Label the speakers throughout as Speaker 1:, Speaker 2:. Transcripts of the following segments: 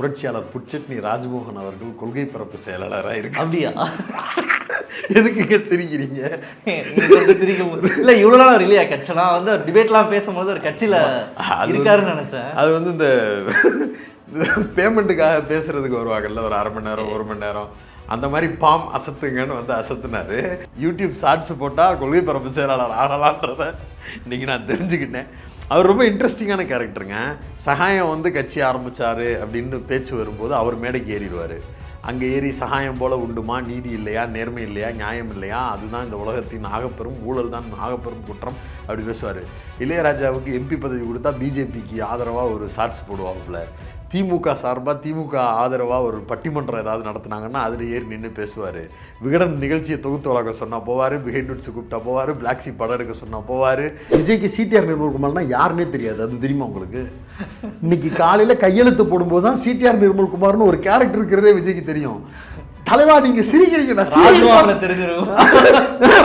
Speaker 1: புரட்சியாளர் புட்சட்னி ராஜ்மோகன் அவர்கள் கொள்கை பரப்பு செயலாளராக இருக்கு
Speaker 2: அப்படியா?
Speaker 1: எதுக்குங்க சிரிக்கிறீங்க?
Speaker 2: போது. இல்ல இவ்வளவு நாள் இல்லையா? கட்சி நான் வந்து டிபேட்லாம் பேசும்போது ஒரு கட்சியில இருக்காருன்னு நினைச்சேன்.
Speaker 1: அது வந்து இந்த பேமெண்ட்டுக்காக பேசுறதுக்கு வருவாங்கல்ல ஒரு அரை மணி நேரம் ஒரு மணி நேரம். அந்த மாதிரி பாம் அசத்துங்கன்னு வந்து அசத்துனாரு. யூடியூப் ஷார்ட்ஸ் போட்டால் கொள்கை பரப்பு செயலாளர் ஆகலான்றத இன்னைக்கு நான் தெரிஞ்சுக்கிட்டேன். அவர் ரொம்ப இன்ட்ரெஸ்டிங்கான கேரக்டருங்க சகாயம் வந்து கட்சி ஆரம்பித்தார் அப்படின்னு பேச்சு வரும்போது அவர் மேடைக்கு ஏறிடுவார். அங்கே ஏறி சகாயம் போல் உண்டுமா நீதி இல்லையா நேர்மை இல்லையா நியாயம் இல்லையா அதுதான் இந்த உலகத்தின் ஆகப்பெரும் ஊழல் தான் ஆகப்பெரும் குற்றம் அப்படி பேசுவார். இளையராஜாவுக்கு எம்பி பதவி கொடுத்தா பிஜேபிக்கு ஆதரவாக ஒரு ஷார்ட்ஸ் போடுவாப்புல. திமுக சார்பாக திமுக ஆதரவாக ஒரு பட்டிமன்றம் ஏதாவது நடத்துனாங்கன்னா அதில் ஏறி நின்று பேசுவார். விகடன் நிகழ்ச்சியை தொகுத்து வழங்க சொன்னால் போவார் பிஹைண்ட் நோட்ஸ் கூப்பிட்டா போவார் பிளாக் சி படம் எடுக்க சொன்னால் போவார். விஜய்க்கு சிடிஆர் நிர்மல்குமார்னா யாருன்னே தெரியாது. அது தெரியுமா உங்களுக்கு? இன்னைக்கு காலையில் கையெழுத்து போடும்போது தான் சிடிஆர் நிர்மல்குமார்னு ஒரு கேரக்டர் இருக்கிறதே விஜய்க்கு தெரியும். தலைவா நீங்க சிரிக்கிறீங்க.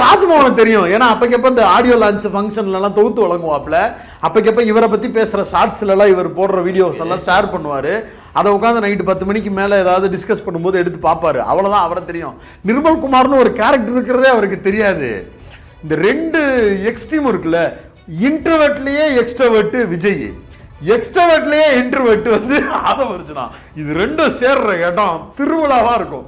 Speaker 2: ராஜ்மோகன்
Speaker 1: தெரியும். ஏன்னா அப்பக்கப்ப இந்த ஆடியோ லான்ச் ஃபங்க்ஷன்ல எல்லாம் தொகுத்து வழங்குவாப்ல அப்பக்கப்ப இவரை பத்தி பேசுற ஷார்ட்ஸ்ல எல்லாம் இவர் போடுற வீடியோஸ் எல்லாம் ஷேர் பண்ணுவாரு. அதை உட்காந்து நைட்டு பத்து மணிக்கு மேல ஏதாவது டிஸ்கஸ் பண்ணும்போது எடுத்து பார்ப்பாரு. அவ்வளவுதான் அவரை தெரியும். நிர்மல் குமார்னு ஒரு கேரக்டர் இருக்கிறதே அவருக்கு தெரியாது. இந்த ரெண்டு எக்ஸ்ட்ரீம் இருக்குல்ல. இன்டர்வெட்லயே எக்ஸ்ட்ரவர்ட் விஜய். எக்ஸ்ட்ரவர்ட்லயே இன்டர்வெட் வந்து ஆதவர்ஜுனா இது ரெண்டும் சேர்ற இடம். திருவிழாவா இருக்கும்.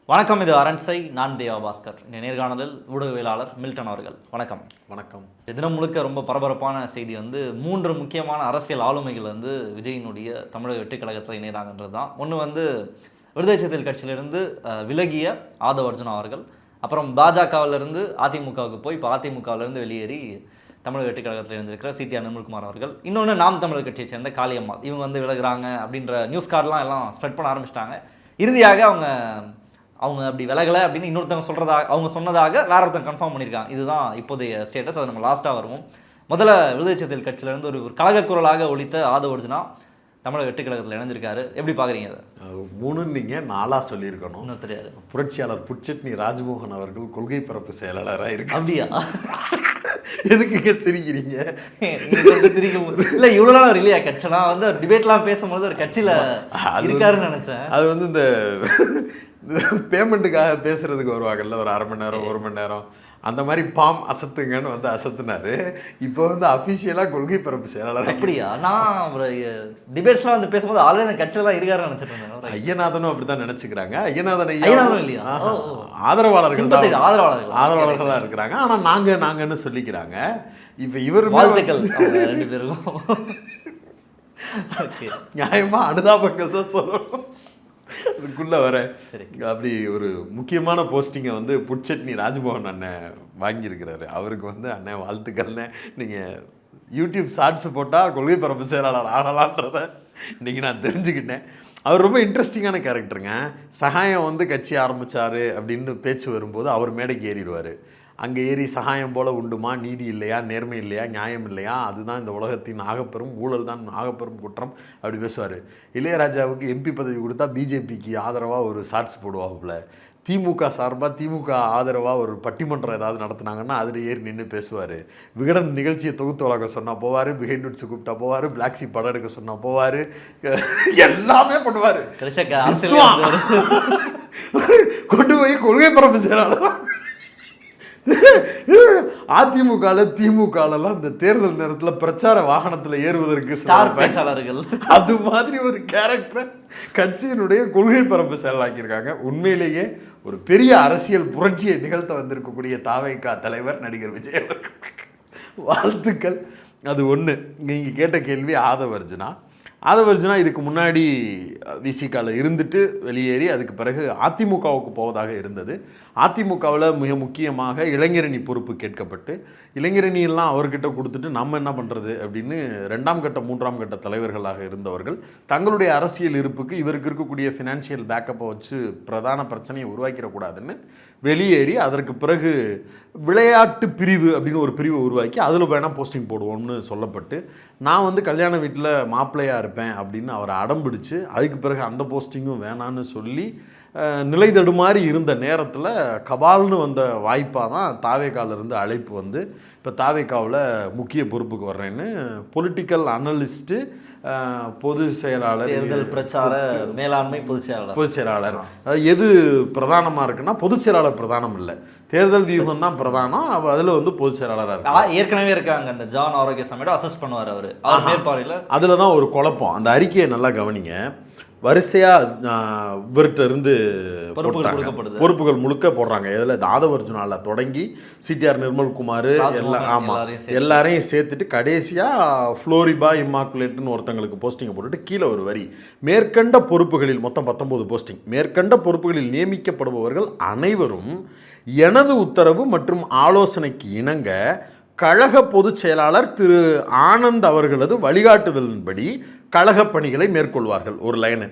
Speaker 2: வணக்கம் இது அரண்சை நான் தேவா பாஸ்கர். இந்த நேர்காணலில் ஊடகவியலாளர் மில்டன் அவர்கள். வணக்கம்.
Speaker 1: வணக்கம்.
Speaker 2: தினம் முழுக்க ரொம்ப பரபரப்பான செய்தி வந்து மூன்று முக்கியமான அரசியல் ஆளுமைகள் வந்து விஜயினுடைய தமிழக வெற்றிக் கழகத்தில் இணைகிறாங்கன்றது தான். ஒன்று வந்து விடுதலை சிறுத்தைகள் கட்சியிலிருந்து விலகிய ஆதவ அர்ஜுனா அவர்கள். அப்புறம் பாஜகவிலிருந்து அதிமுகவுக்கு போய் இப்போ அதிமுகவிலிருந்து வெளியேறி தமிழக வெற்றிக் கழகத்தில் இருந்திருக்கிற சிடிஆர் நிர்மல்குமார் அவர்கள். இன்னொன்று நாம் தமிழர் கட்சியை சேர்ந்த காளியம்மாள். இவங்க வந்து விலகுறாங்க அப்படின்ற நியூஸ் கார்டெலாம் எல்லாம் ஸ்ப்ரெட் பண்ண ஆரம்பிச்சிட்டாங்க. இறுதியாக அவங்க அவங்க அப்படி விலகலை அப்படின்னு இன்னொருத்தவங்க சொல்கிறதாக அவங்க சொன்னதாக வேற ஒருத்தங்க கன்ஃபார்ம் பண்ணியிருக்காங்க இதுதான் இப்போதைய ஸ்டேட்டஸ் அது நம்ம லாஸ்ட்டாக வருவோம். முதல்ல விடுதலை சிறுத்தைகள் கட்சியிலேருந்து ஒரு ஒரு கழக குரலாக ஒழித்த ஆதவ அர்ஜுனா தமிழக வெற்றி கழகத்தில் இணைஞ்சிருக்காரு. எப்படி பார்க்குறீங்க அதை?
Speaker 1: மூணுன்னு நீங்க நாலா சொல்லியிருக்கணும்.
Speaker 2: இன்னும் தெரியாது
Speaker 1: புரட்சியாளர் புட்சட்னி ராஜ்மோகன் அவர்கள் கொள்கை பரப்பு செயலாளராக இருக்கு
Speaker 2: அப்படியா?
Speaker 1: எதுக்குங்க சிரிக்கிறீங்க?
Speaker 2: போது. இல்ல இவ்வளவு நாள் இல்லையா? கட்சி நான் வந்து டிபேட்லாம் பேசும்போது ஒரு கட்சியில இருக்காருன்னு நினைச்சேன்.
Speaker 1: அது வந்து இந்த பேமெண்ட்டுக்காக பேசுறதுக்கு வருவாங்கல்ல ஒரு அரை மணி நேரம் ஒரு மணி நேரம். அந்த மாதிரி பாம் அசத்துங்கன்னு வந்து அசத்துனாரு. இப்போ வந்து அஃபிஷியலாக கொள்கை பரப்பு செயலாளர்
Speaker 2: அப்படியா? நான் ஒரு டிபேட்ஸ்லாம் வந்து பேசும்போது ஆல்ரெடி அந்த கட்சியில தான் இருக்காருன்னு நினைச்சிட்டு இருந்தேன்
Speaker 1: ஐயநாதனும் அப்படித்தான் நினைச்சுக்கிறாங்க. ஐயநாதன் ஐயா
Speaker 2: ஐயனாரும் இல்லையா?
Speaker 1: ஆதரவாளர்கள் தான்.
Speaker 2: ஆதரவாளர்கள்.
Speaker 1: ஆதரவாளர்களா இருக்கிறாங்க. ஆனா நாங்க நாங்கன்னு சொல்லிக்கிறாங்க. இப்ப இவர்
Speaker 2: வாழ்த்துக்கள் ரெண்டு பேருக்கும். Okay.
Speaker 1: நியாயமா அனுதாபங்கள் தான் சொல்லணும். அதுக்குள்ள வர. அப்படி ஒரு முக்கியமான போஸ்டிங்கை வந்து புட்சட்னி ராஜ்மோகன் அண்ணன் வாங்கியிருக்கிறாரு. அவருக்கு வந்து அண்ணன் வாழ்த்துக்கள்னு நீங்க யூடியூப் ஷார்ட்ஸ் போட்டால் கொள்கை பரப்பு செயலாளர் ஆகலான்றத இன்னைக்கு நான் தெரிஞ்சுக்கிட்டேன். அவர் ரொம்ப இன்ட்ரெஸ்டிங்கான கேரக்டருங்க சகாயம் வந்து கட்சி ஆரம்பிச்சாரு அப்படின்னு பேச்சு வரும்போது அவர் மேடைக்கு ஏறிடுவார். அங்கே ஏறி சகாயம் போல உண்டுமா? நீதி இல்லையா? நேர்மை இல்லையா? நியாயம் இல்லையா? அதுதான் இந்த உலகத்தின் ஆகப்பெரும் ஊழல் தான் ஆகப்பெரும் குற்றம் அப்படி பேசுவார். இளையராஜாவுக்கு எம்பி பதவி கொடுத்தா பிஜேபிக்கு ஆதரவாக ஒரு ஷார்ட்ஸ் போடுவாப்புல. திமுக சார்பாக திமுக ஆதரவாக ஒரு பட்டிமன்றம் ஏதாவது நடத்துனாங்கன்னா அதில் ஏறி நின்று பேசுவார். விகடன் நிகழ்ச்சியை தொகுத்து வழங்க சொன்னால் போவார் பிஹைண்ட் நோட்ஸ் கூப்பிட்டா போவார் பிளாக் சி படம் எடுக்க சொன்னால் போவார். எல்லாமே பண்ணுவார். கொண்டு போய் கொள்கை பரப்பு செய்யறாங்க அதிமுகல திமுகலாம் இந்த தேர்தல் நேரத்துல பிரச்சார வாகனத்துல ஏறுவதற்கு
Speaker 2: ஸ்டார் பேச்சாளர்கள்.
Speaker 1: அது மாதிரி ஒரு கேரக்டரை கட்சியினுடைய கொள்கை பரப்பு செயலாக்கியிருக்காங்க. உண்மையிலேயே ஒரு பெரிய அரசியல் புரட்சியை நிகழ்த்த வந்திருக்கக்கூடிய தாவைக்கா தலைவர் நடிகர் விஜய் அவர்கள். வாழ்த்துக்கள். அது ஒன்று நீங்கள் கேட்ட கேள்வி ஆதவ அர்ஜுனா. ஆதவர்ஜுனா இதுக்கு முன்னாடி விசிகாவில் இருந்துட்டு வெளியேறி அதுக்கு பிறகு அதிமுகவுக்கு போவதாக இருந்தது. அதிமுகவில் மிக முக்கியமாக இளைஞரணி பொறுப்பு கேட்கப்பட்டு இளைஞரணியெல்லாம் அவர்கிட்ட கொடுத்துட்டு நம்ம என்ன பண்ணுறது அப்படின்னு ரெண்டாம் கட்ட மூன்றாம் கட்ட தலைவர்களாக இருந்தவர்கள் தங்களுடைய அரசியல் இருப்புக்கு இவருக்கு இருக்கக்கூடிய ஃபினான்ஷியல் பேக்கப்பை வச்சு பிரதான பிரச்சனையை உருவாக்கிடக்கூடாதுன்னு வெளியேறி அதற்கு பிறகு விளையாட்டு பிரிவு அப்படின்னு ஒரு பிரிவை உருவாக்கி அதில் வேணால் போஸ்டிங் போடுவோம்னு சொல்லப்பட்டு நான் வந்து கல்யாண வீட்டில் மாப்பிள்ளையாக இருப்பேன் அப்படின்னு அவரை அடம்பிடிச்சு அதுக்கு பிறகு அந்த போஸ்டிங்கும் வேணான்னு சொல்லி நிலை தடுமாறி இருந்த நேரத்தில் கபால்னு வந்த வாய்ப்பாக தான் தாவேக்கால இருந்து அழைப்பு வந்து. இப்போ தாவேக்காவில் முக்கிய பொறுப்புக்கு வர்றேன்னு பொலிட்டிக்கல் அனலிஸ்ட்டு பொது செயலாளர்
Speaker 2: தேர்தல் பிரச்சார மேலாண்மை பொதுச் செயலாளர்.
Speaker 1: பொதுச் செயலாளர். அதாவது எது பிரதானமாக இருக்குன்னா பொதுச் செயலாளர் பிரதானம் இல்லை. தேர்தல் வியூகம் தான் பிரதானம். அதில் வந்து பொதுச் செயலாளராக இருக்கு
Speaker 2: ஏற்கனவே இருக்காங்க. அந்த ஜான் ஆரோக்கியசாமியோட அசஸ் பண்ணுவார் அவர். அவர் மேற்பார்வையில்
Speaker 1: அதில் தான் ஒரு குழப்பம். அந்த அறிக்கையை நல்லா கவனிங்க. வரிசையாக இவர்கிட்ட இருந்து
Speaker 2: பொறுப்புகள்
Speaker 1: முழுக்க போடுறாங்க. இதில் தாதவர்ஜுனால தொடங்கி சிடிஆர் நிர்மல்குமார் எல்லாம் ஆமாம்
Speaker 2: எல்லாரையும் சேர்த்து.
Speaker 1: எல்லாரையும் சேர்த்துட்டு கடைசியாக ஃப்ளோரிபா இம்மாக்குலேட்னு ஒருத்தங்களுக்கு போஸ்டிங்கை போட்டுட்டு கீழே ஒரு வரி. மேற்கண்ட பொறுப்புகளில் மொத்தம் பத்தொன்பது போஸ்டிங். மேற்கண்ட பொறுப்புகளில் நியமிக்கப்படுபவர்கள் அனைவரும் எனது உத்தரவு மற்றும் ஆலோசனைக்கு இணங்க கழக பொதுச் செயலாளர் திரு ஆனந்த் அவர்களது வழிகாட்டுதலின்படி கழக பணிகளை மேற்கொள்வார்கள் ஒரு லைனு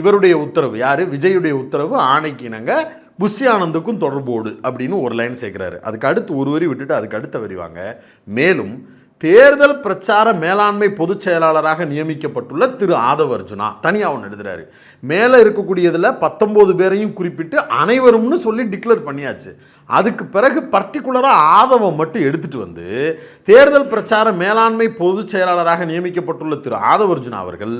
Speaker 1: இவருடைய உத்தரவு யார்? விஜயுடைய உத்தரவு ஆணைக்கு இணங்க புஷி ஆனந்துக்கும் தொடர்போடு அப்படின்னு ஒரு லைன் சேர்க்குறாரு. அதுக்கு அடுத்து ஒரு வரி விட்டுட்டு அதுக்கு அடுத்த வரிவாங்க மேலும் தேர்தல் பிரச்சார மேலாண்மை பொதுச் செயலாளராக நியமிக்கப்பட்டுள்ள திரு ஆதவ அர்ஜுனா தனியாக ஒன்று எழுதுறாரு. மேலே இருக்கக்கூடியதில் பத்தொம்போது பேரையும் குறிப்பிட்டு அனைவரும்னு சொல்லி டிக்ளேர் பண்ணியாச்சு. அதுக்கு பிறகு பர்டிகுலராக ஆதவம் மட்டும் எடுத்துட்டு வந்து தேர்தல் பிரச்சார மேலாண்மை பொதுச் செயலாளராக நியமிக்கப்பட்டுள்ள திரு ஆதவர்ஜுனா அவர்கள்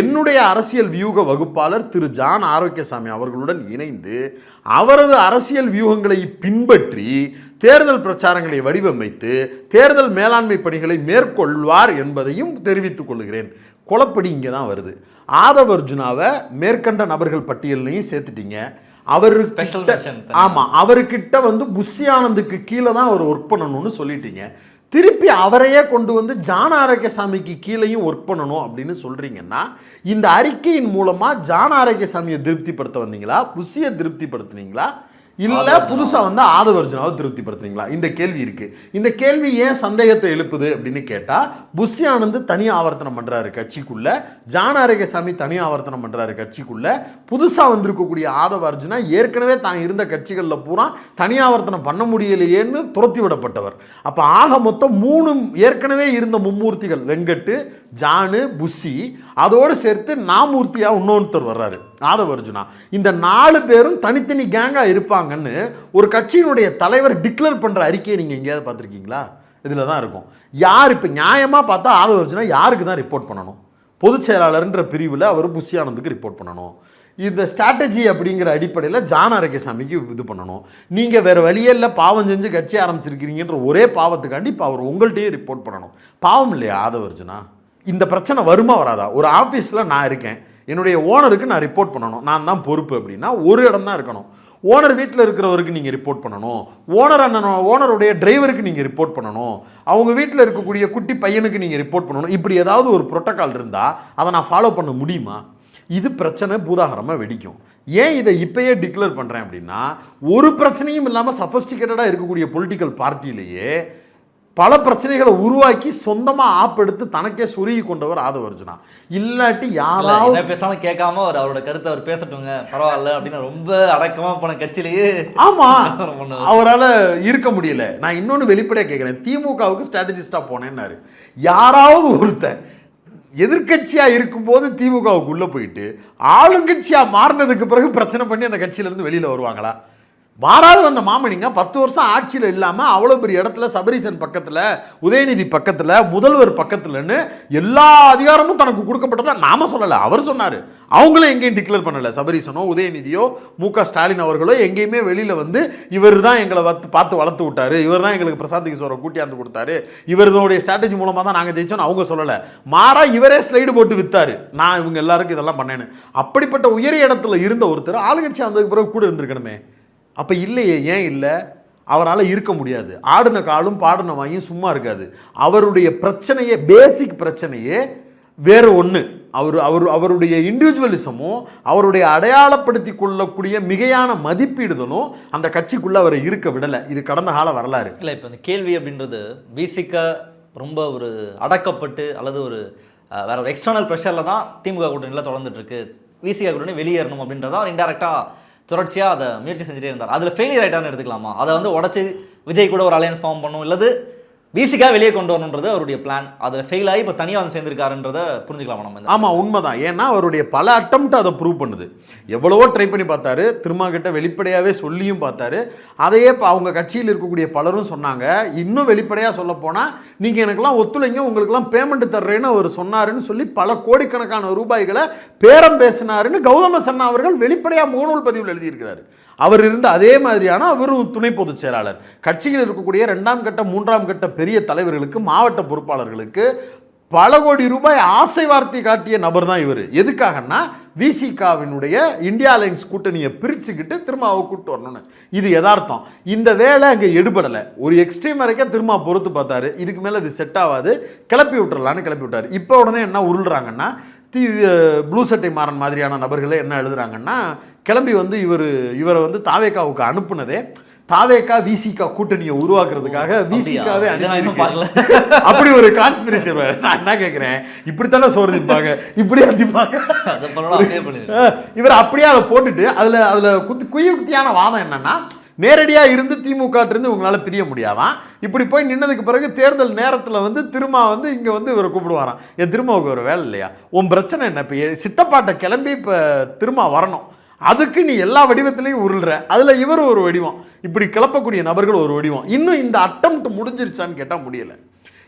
Speaker 1: என்னுடைய அரசியல் வியூக வகுப்பாளர் திரு ஜான் ஆரோக்கியசாமி அவர்களுடன் இணைந்து அவரது அரசியல் வியூகங்களை பின்பற்றி தேர்தல் பிரச்சாரங்களை வடிவமைத்து தேர்தல் மேலாண்மை பணிகளை மேற்கொள்வார் என்பதையும் தெரிவித்துக் கொள்கிறேன். குழப்படி இங்கே தான் வருது. ஆதவர்ஜுனாவை மேற்கண்ட நபர்கள் பட்டியலையும் சேர்த்துட்டீங்க. அவர்
Speaker 2: Special
Speaker 1: கிட்ட-
Speaker 2: mention தனியா.
Speaker 1: ஆமா அவர்கிட்ட வந்து புஷி ஆனந்துக்கு கீழே தான் அவர் ஒர்க் பண்ணணும்னு சொல்லிட்டீங்க. திருப்பி அவரையே கொண்டு வந்து ஜான ஆரோக்கியசாமிக்கு கீழேயும் ஒர்க் பண்ணணும் அப்படின்னு சொல்றீங்கன்னா இந்த அறிக்கையின் மூலமா ஜான ஆரோக்கியசாமியை திருப்திப்படுத்த வந்தீங்களா? புஷியை திருப்திப்படுத்துனீங்களா? இல்ல புதுசா வந்து ஆதவர்ஜுனாவை திருப்திப்படுத்துனீங்களா இந்த கேள்வி இருக்கு. இந்த கேள்வி ஏன் சந்தேகத்தை எழுப்புது அப்படின்னு கேட்டா புஷி ஆனந்த் தனி ஆவர்த்தனம் பண்றாரு கட்சிக்குள்ள ஜான ஆரோக்கியசாமி தனி ஆவர்த்தனம் பண்றாரு கட்சிக்குள்ள புதுசா வந்திருக்கக்கூடிய ஆதவ அர்ஜுனா ஏற்கனவே தான் இருந்த கட்சிகளில் பூரா தனி ஆவர்த்தனம் பண்ண முடியலையேன்னு துரத்தி விடப்பட்டவர். அப்போ ஆக மொத்தம் மூணு ஏற்கனவே இருந்த மும்மூர்த்திகள் வெங்கட்டு ஜானு புஷி அதோடு சேர்த்து நாமூர்த்தியாக இன்னொருத்தர் வர்றாரு ஆதவர்ஜுனா இந்த நாலு பேரும் தனித்தனி கேங்காக இருப்பாங்கன்னு ஒரு கட்சியினுடைய தலைவர் டிக்ளேர் பண்ணுற அறிக்கையை நீங்கள் எங்கேயாவது பார்த்துருக்கீங்களா? இதில் தான் இருக்கும். யார் இப்போ நியாயமாக பார்த்தா ஆதவர்ஜுனா யாருக்கு தான் ரிப்போர்ட் பண்ணணும்? பொதுச் செயலாளர்ன்ற பிரிவில் அவர் புஷியானந்துக்கு ரிப்போர்ட் பண்ணணும். இந்த ஸ்ட்ராட்டஜி அப்படிங்கிற அடிப்படையில் ஜான் அரகேசாமிக்கு இது பண்ணணும். நீங்கள் வேறு வழியே இல்லை பாவம் செஞ்சு கட்சி ஆரம்பிச்சிருக்கிறீங்கன்ற ஒரே பாவத்துக்காண்டி இப்போ அவர் உங்கள்கிட்டயே ரிப்போர்ட் பண்ணணும். பாவம் இல்லையா ஆதவர்ஜுனா இந்த பிரச்சனை வருமா வராதா? ஒரு ஆஃபீஸில் நான் இருக்கேன். என்னுடைய ஓனருக்கு நான் ரிப்போர்ட் பண்ணணும். நான் தான் பொறுப்பு அப்படின்னா ஒரு இடம் தான் இருக்கணும். ஓனர் வீட்டில் இருக்கிறவருக்கு நீங்கள் ரிப்போர்ட் பண்ணணும். ஓனர் அண்ணன் ஓனருடைய டிரைவருக்கு நீங்கள் ரிப்போர்ட் பண்ணணும். அவங்க வீட்டில் இருக்கக்கூடிய குட்டி பையனுக்கு நீங்கள் ரிப்போர்ட் பண்ணணும். இப்படி ஏதாவது ஒரு ப்ரோட்டோக்கால் இருந்தால் அதை நான் ஃபாலோ பண்ண முடியுமா? இது பிரச்சனை பூதாகரமாக வெடிக்கும். ஏன் இதை இப்பயே டிக்ளேர் பண்ணுறேன் அப்படின்னா ஒரு பிரச்சனையும் இல்லாமல் சஃபஸ்டிகேட்டடாக இருக்கக்கூடிய பொலிட்டிக்கல் பார்ட்டியிலேயே பல பிரச்சனைகளை உருவாக்கி சொந்தமாக ஆப் எடுத்து தனக்கே சுருகி கொண்டவர் ஆதவ அர்ஜுனா இல்லாட்டி
Speaker 2: இல்ல,
Speaker 1: யாராவது
Speaker 2: என்ன பேசாலும் கேட்காம அவர் அவரோட கருத்தை அவர் பேசட்டுங்க. பரவாயில்ல அப்படின்னு ரொம்ப அடக்கமா போன கட்சியிலேயே
Speaker 1: ஆமா.
Speaker 2: பண்ண
Speaker 1: அவரால் இருக்க முடியல. நான் இன்னொன்று வெளிப்படையாக கேட்குறேன். திமுகவுக்கு ஸ்ட்ராட்டஜிஸ்டாக போனேன்னாரு. யாராவது ஒருத்தன் எதிர்க்கட்சியாக இருக்கும்போது திமுகவுக்கு உள்ளே போயிட்டு ஆளுங்கட்சியாக மாறினதுக்கு பிறகு பிரச்சனை பண்ணி அந்த கட்சியிலேருந்து வெளியில் வருவாங்களா? மாறாத வந்த மாமனிங்க பத்து வருஷம் ஆட்சியில் இல்லாமல் அவ்வளோ பெரிய இடத்துல சபரீசன் பக்கத்தில் உதயநிதி பக்கத்தில் முதல்வர் பக்கத்தில்னு எல்லா அதிகாரமும் தனக்கு கொடுக்கப்பட்டதை நாம சொல்லலை. அவர் சொன்னார். அவங்களும் எங்கேயும் டிக்ளேர் பண்ணலை. சபரீசனோ உதயநிதியோ மு க ஸ்டாலின் அவர்களோ எங்கேயுமே வெளியில் வந்து இவர் தான் எங்களை வத்து பார்த்து வளர்த்து விட்டார். இவர் தான் எங்களுக்கு பிரசாந்த் கிஷோரை கூட்டியாந்து கொடுத்தாரு. இவருடைய ஸ்ட்ராட்டஜி மூலமாக தான் நாங்கள் ஜெயிச்சோன்னு அவங்க சொல்லலை. மாறா இவரே ஸ்லைடு போட்டு விற்றாரு நான் இவங்க எல்லாருக்கும் இதெல்லாம் பண்ணேன்னு. அப்படிப்பட்ட உயரிய இடத்துல இருந்த ஒருத்தர் ஆளுங்கட்சி வந்ததுக்கு பிறகு கூட இருந்திருக்கணுமே. அப்போ இல்லையே ஏன் இல்லை? அவரால் இருக்க முடியாது. ஆடின காலும் பாடின வாயும் சும்மா இருக்காது. அவருடைய பிரச்சனையே பேசிக் பிரச்சனையே வேறு ஒன்று அவர் அவர் அவருடைய இண்டிவிஜுவலிசமும் அவருடைய அடையாளப்படுத்தி கொள்ளக்கூடிய மிகையான மதிப்பீடுதலும் அந்த கட்சிக்குள்ளே அவரை இருக்க விடலை. இது கடந்த கால வரலாறு.
Speaker 2: இல்லை இப்போ இந்த கேள்வி அப்படின்றது பேசிக்காக ரொம்ப ஒரு அடக்கப்பட்டு அல்லது ஒரு வேற ஒரு எக்ஸ்டர்னல் ப்ரெஷரில் தான் திமுக கூட்டணியில் தொடர்ந்துட்டு இருக்கு. விசிகா கூட்டணி வெளியேறணும் அப்படின்றதான் இன்டெரக்டாக தொடர்ச்சியாக அதை முயற்சி செஞ்சுட்டே இருந்தார். அதில் ஃபெயிலியர் ஆகிட்டான்னு எடுத்துக்கலாமா? அதை வந்து உடச்சி விஜய் கூட ஒரு அலையன்ஸ் ஃபார்ம் பண்ணும். இல்லது விசிக்கா வெளியே கொண்டு வரணுன்றது அவருடைய பிளான் அதில் ஃபெயில் ஆகி இப்போ தனியாக வந்து சேர்ந்திருக்காருன்றத புரிஞ்சுக்கலாம் நம்ம
Speaker 1: ஆமாம் உண்மைதான். ஏன்னா அவருடைய பல அட்டம் அதை ப்ரூவ் பண்ணுது. எவ்வளவோ ட்ரை பண்ணி பார்த்தாரு. திருமா கிட்ட வெளிப்படையாகவே சொல்லியும் பார்த்தாரு. அதையே இப்போ அவங்க கட்சியில் இருக்கக்கூடிய பலரும் சொன்னாங்க. இன்னும் வெளிப்படையாக சொல்ல போனால் நீங்கள் எனக்கெல்லாம் ஒத்துழைங்க உங்களுக்கெல்லாம் பேமெண்ட் தர்றேன்னு அவர் சொன்னாருன்னு சொல்லி பல கோடிக்கணக்கான ரூபாய்களை பேரம் பேசினாருன்னு கௌதம சன்னா அவர்கள் வெளிப்படையாக முகநூல் பதிவில் எழுதியிருக்கிறாரு. அவர் இருந்த அதே மாதிரியான அவரும் துணை பொதுச் செயலாளர். கட்சியில் இருக்கக்கூடிய ரெண்டாம் கட்ட மூன்றாம் கட்ட பெரிய தலைவர்களுக்கு மாவட்ட பொறுப்பாளர்களுக்கு பல கோடி ரூபாய் ஆசை வார்த்தை காட்டிய நபர் தான் இவர். எதுக்காகன்னா விசிகாவினுடைய இந்தியா அலைன்ஸ் கூட்டணியை பிரிச்சுக்கிட்டு திரும்ப அவ கூப்பிட்டு வரணும்னு. இது யதார்த்தம். இந்த வேலை அங்கே எடுபடலை. ஒரு எக்ஸ்ட்ரீம் வரைக்கும் திரும்ப பொறுத்து பார்த்தாரு. இதுக்கு மேலே இது செட் ஆகாது. கிளப்பி விட்டுறலான்னு கிளப்பி விட்டார். இப்போ உடனே என்ன உருள்றாங்கன்னா தி ப்ளூ சட்டை மாறன் மாதிரியான நபர்களே என்ன எழுதுறாங்கன்னா கிளம்பி வந்து இவர் இவரை வந்து தாவேக்காவுக்கு அனுப்புனதே தாவேக்கா விசிகா கூட்டணியை உருவாக்குறதுக்காக விசிகாவே. அப்படி ஒரு கான்ஸ்பிரசி நான் என்ன கேட்குறேன் இப்படித்தானே சோறு திப்பாங்க இப்படி திப்பாங்க இவர் அப்படியே அதை போட்டுட்டு அதில் அதில் குத்து குயி குத்தியான வாதம் என்னன்னா நேரடியாக இருந்து திமுக இருந்து உங்களால் பிரிய முடியாதான். இப்படி போய் நின்னதுக்கு பிறகு தேர்தல் நேரத்தில் வந்து திருமா வந்து இங்கே வந்து இவரை கூப்பிடுவாராம். என் திருமாவுக்கு ஒரு வேலை இல்லையா? உன் பிரச்சனை என்ன? இப்போ சித்தப்பாட்டை கிளம்பி இப்போ திருமா வரணும். அதுக்கு நீ எல்லா வடிவத்திலையும் உருள்ற. அதில் இவர் ஒரு வடிவம். இப்படி கிளப்பக்கூடிய நபர்கள் ஒரு வடிவம். இன்னும் இந்த அட்டம்ப்ட் முடிஞ்சிருச்சான்னு கேட்டால் முடியலை.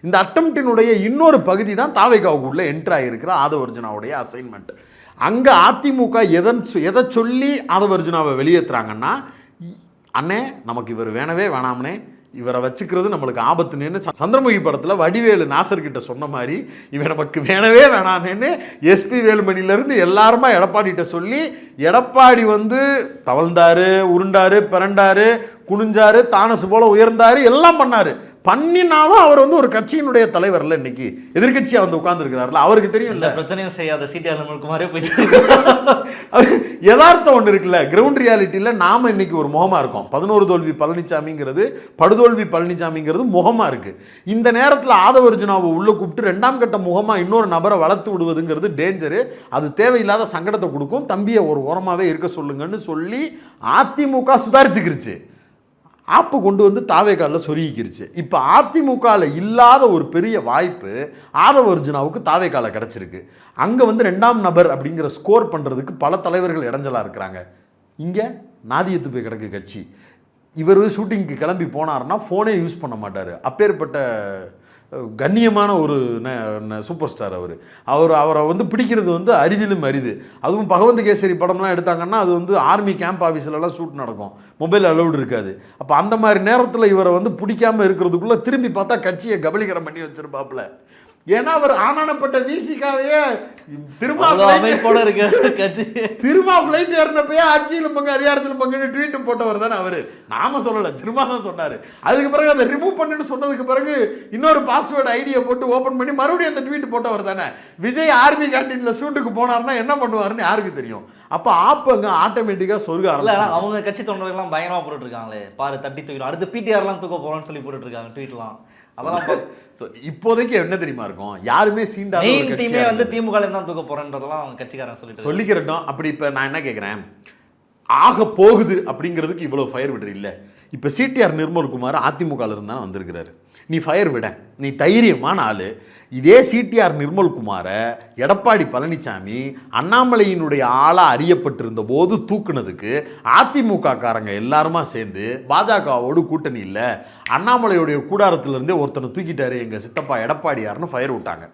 Speaker 1: இந்த அட்டம்ப்டினுடைய இன்னொரு பகுதி தான் தாவைக்காவுக்குள்ளே என்ட்ரு ஆகியிருக்கிற ஆதவர்ஜுனாவுடைய அசைன்மெண்ட் அங்கே அதிமுக எதன் சொ- எதை சொல்லி ஆதவர்ஜுனாவை வெளியேற்றுறாங்கன்னா இ- அண்ணே நமக்கு இவர் வேணவே வேணாம்னே. இவரை வச்சுக்கிறது நம்மளுக்கு ஆபத்துன்னு ச- சந்திரமுகி படத்தில் வடிவேலு நாசர்கிட்ட சொன்ன மாதிரி இவன் நமக்கு வேணவே வேணான்னு எஸ்பி வேலுமணிலேருந்து எல்லாருமா எடப்பாடிகிட்ட சொல்லி எடப்பாடி வந்து தவழ்ந்தாரு உருண்டாரு பிறண்டாரு குனிஞ்சாரு தானசு போல உயர்ந்தாரு எல்லாம் பண்ணாரு. பண்ணினாலும் அவர் வந்து ஒரு கட்சியினுடைய தலைவர்ல இன்னைக்கு. எதிர்க்கட்சியா வந்து உட்கார்ந்துருக்கிறாருல. அவருக்கு தெரியும்
Speaker 2: இந்த பிரச்சனையும் செய்யாத சிடிஆர் நம்மளுக்குமாரே போயிட்டு
Speaker 1: யதார்த்தம் ஒன்று இருக்குல்ல? கிரவுண்ட் ரியாலிட்டியில் நாம இன்னைக்கு ஒரு முகமா இருக்கோம். பதினோரு தோல்வி பழனிசாமிங்கிறது படுதோல்வி பழனிசாமிங்கிறது முகமா இருக்கு. இந்த நேரத்தில் ஆதவர்ஜுனாவை உள்ள கூப்பிட்டு ரெண்டாம் கட்ட முகமா இன்னொரு நபரை வளர்த்து விடுவதுங்கிறது டேஞ்சரு அது தேவையில்லாத சங்கடத்தை கொடுக்கும். தம்பியை ஒரு ஓரமாவே இருக்க சொல்லுங்கன்னு சொல்லி அதிமுக சுதாரிச்சுக்கிருச்சு. ஆப்பு கொண்டு வந்து தாவேக்காலில் சொருகிக்கிருச்சு. இப்போ அதிமுகவில் இல்லாத ஒரு பெரிய வாய்ப்பு ஆதவர்ஜுனாவுக்கு தாவேக்கால கிடச்சிருக்கு. அங்கே வந்து ரெண்டாம் நபர் அப்படிங்கிற ஸ்கோர் பண்ணுறதுக்கு பல தலைவர்கள் இடைஞ்சலாக இருக்கிறாங்க. இங்கே நாதியத்து போய் கிடக்கு கட்சி. இவர் ஷூட்டிங்க்கு கிளம்பி போனாருன்னா ஃபோனே யூஸ் பண்ண மாட்டார். அப்பேற்பட்ட கண்ணியமான ஒரு சூப்பர் ஸ்டார் அவர். அவர் அவரை வந்து பிடிக்கிறது வந்து அரிதிலும் அரிது. அதுவும் பகவந்த் கேசரி படம்லாம் எடுத்தாங்கன்னா அது வந்து ஆர்மி கேம்ப் ஆஃபீஸ்லலாம் ஷூட் நடக்கும். மொபைல் அலௌடு இருக்காது. அப்போ அந்த மாதிரி நேரத்தில் இவரை வந்து பிடிக்காமல் இருக்கிறதுக்குள்ளே திரும்பி பார்த்தா கட்சியை கபலீகரம் பண்ணி வச்சுருப்பாப்புல. ஏன்னா அவர் ஆனானப்பட்ட விசிகாவையே திரும்ப
Speaker 2: அமைப்போட இருக்க கட்சி.
Speaker 1: திருமா ஃப்ளைட் ஏறினப்பயே ஆட்சியிலும் பங்கு அதிகாரத்திலும் பங்குன்னு ட்வீட் போட்டவர் தானே அவரு. நாம சொல்லல திருமா தான் சொன்னாரு. அதுக்கு பிறகு அதை ரிமூவ் பண்ணுன்னு சொன்னதுக்கு பிறகு இன்னொரு பாஸ்வேர்டு ஐடியை போட்டு ஓபன் பண்ணி மறுபடியும் அந்த ட்வீட் போட்டவர் தானே. விஜய் ஆர்மி கேண்டீன்ல ஷூட்டுக்கு போனாருன்னா என்ன பண்ணுவாருன்னு யாருக்கு தெரியும்? அப்ப ஆப்பங்க ஆட்டோமேட்டிக்கா சொருக
Speaker 2: இல்ல
Speaker 1: ஆரம்பிச்சு
Speaker 2: அவங்க கட்சி தொண்டர்கள்லாம் பயங்கரமா போட்டுட்டு இருக்காங்களே. பாரு தட்டி தூக்கிடும் அடுத்து பிடிஆர்லாம் தூக்க போறோம்னு சொல்லி போட்டுட்டு இருக்காங்க ட்வீட்லாம் அதெல்லாம்
Speaker 1: So, இப்போதைக்கு என்ன தெரியுமா இருக்கும்? யாருமே
Speaker 2: மெயின் டீமே வந்து. திமுக தான் தூக்க போறேன்றதெல்லாம் அவங்க சொல்லிட்டு இருக்காங்க.
Speaker 1: சொல்லிக்கிறட்டும் அப்படி இப்போ நான் என்ன கேட்குறேன் ஆக போகுது அப்படிங்கிறதுக்கு இவ்வளோ ஃபயர் விடுற இல்லை. இப்போ சிடிஆர் நிர்மல்குமார் அதிமுகவில் இருந்தால் வந்திருக்கிறாரு. நீ ஃபயர் விட. நீ தைரியமான ஆள். இதே சிடிஆர் நிர்மல்குமாரை எடப்பாடி பழனிசாமி அண்ணாமலையினுடைய ஆளாக அறியப்பட்டிருந்த போது தூக்குனதுக்கு அதிமுக காரங்க எல்லாருமா சேர்ந்து பாஜகவோடு கூட்டணி இல்லை. அண்ணாமலையுடைய கூடாரத்திலிருந்தே ஒருத்தனை தூக்கிட்டாரு எங்கள் சித்தப்பா எடப்பாடியார்னு ஃபயர் விட்டாங்க.